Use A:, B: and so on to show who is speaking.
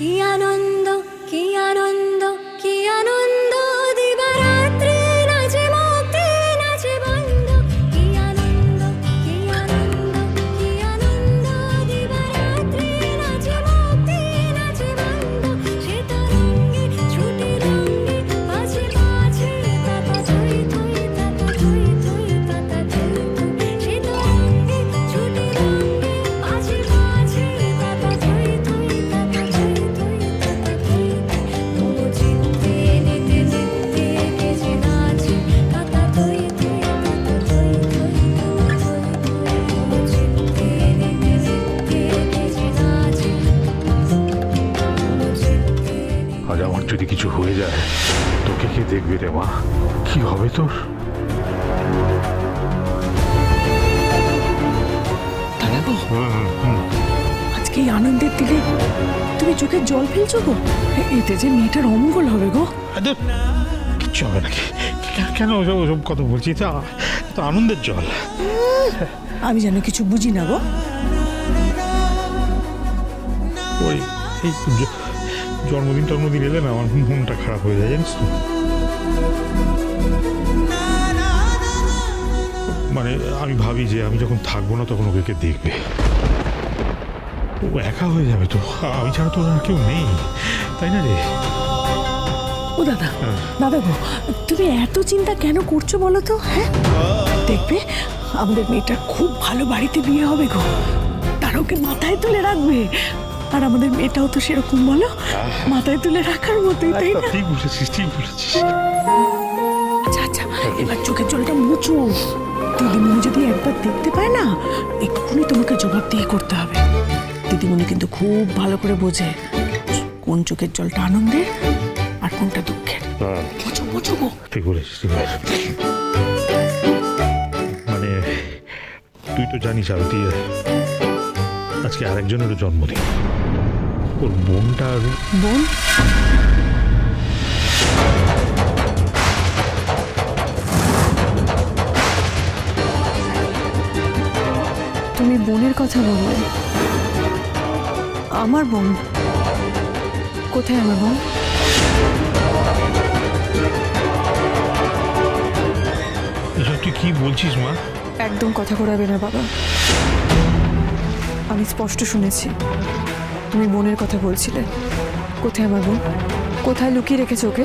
A: কি আনন্দ কি আনন্দ।
B: যদি কিছু হয়ে যায় তোকে কে দেখবে রে মা? কি হবে তোর?
C: আজকে এই আনন্দের দিলে তুমি চোখে জল ফেলছো গো? এতে যে মেয়েটার অমঙ্গল হবে গো।
D: কিচ্ছু হবে নাকি কেন ওসব ওসব কথা বলছি? এটা তো আনন্দের জল।
C: আমি যেন কিছু বুঝি না গো।
D: ওই এই জন্মদিন টন্মদিন এলে না আমার মনটা খারাপ হয়ে যায় জানিস তো। মানে আমি ভাবি যে আমি যখন থাকব না তখন ওকে দেখবে। ও একা হয়ে যাবে তো আমি ছাড়া তো আর কেউ নেই তাই না রে?
C: ও দাদা দাদা গো তুমি এত চিন্তা কেন করছ বলো তো হ্যাঁ? দেখবে আমাদের মেয়েটার খুব ভালো বাড়িতে বিয়ে হবে গো তার ওকে মাথায় তুলে রাখবে। আর আমাদের মেয়েটাও তো সেরকম বলো? মাথায় তুলে রাখার মতোই তাই না?
D: ঠিক বলেছিস ঠিক বলেছিস।
C: আচ্ছা আচ্ছা এবার চোখের জলটা মুছো। দিদিমণি যদি একবার দেখতে পায় না এক্ষুনি তোমাকে জবাব দিয়ে করতে হবে। দিদিমণি কিন্তু খুব ভালো করে বোঝে কোন চোখের জলটা আনন্দের আর কোনটা দুঃখের। মুছো মুছো গো।
D: ঠিক বলেছিস মানে তুই তো জানিস আরতি আজকে আরেকজনেরও জন্মদিন। ওর বোনটা
C: বোন?
E: তুমি বোনের কথা বললে। আমার বোন? কোথায় আমার বোন?
D: এসব তুই কি বলছিস মা?
E: একদম কথা ঘোরাবে না বাবা। আমি স্পষ্ট শুনেছি। তুমি বোনের কথা বলছিলে। কোথায় আমার বোন? কোথায় লুকিয়ে রেখেছো ওকে?